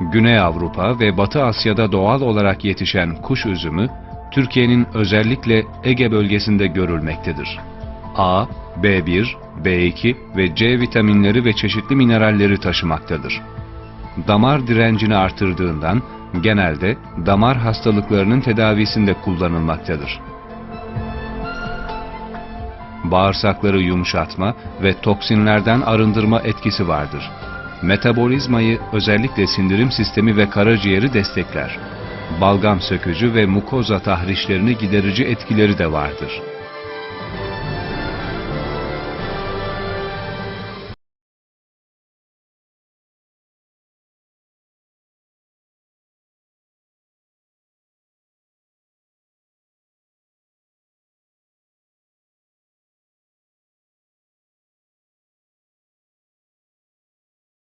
Güney Avrupa ve Batı Asya'da doğal olarak yetişen kuş üzümü, Türkiye'nin özellikle Ege bölgesinde görülmektedir. A, B1, B2 ve C vitaminleri ve çeşitli mineralleri taşımaktadır. Damar direncini artırdığından genelde damar hastalıklarının tedavisinde kullanılmaktadır. Bağırsakları yumuşatma ve toksinlerden arındırma etkisi vardır. Metabolizmayı özellikle sindirim sistemi ve karaciğeri destekler. Balgam sökücü ve mukoza tahrişlerini giderici etkileri de vardır.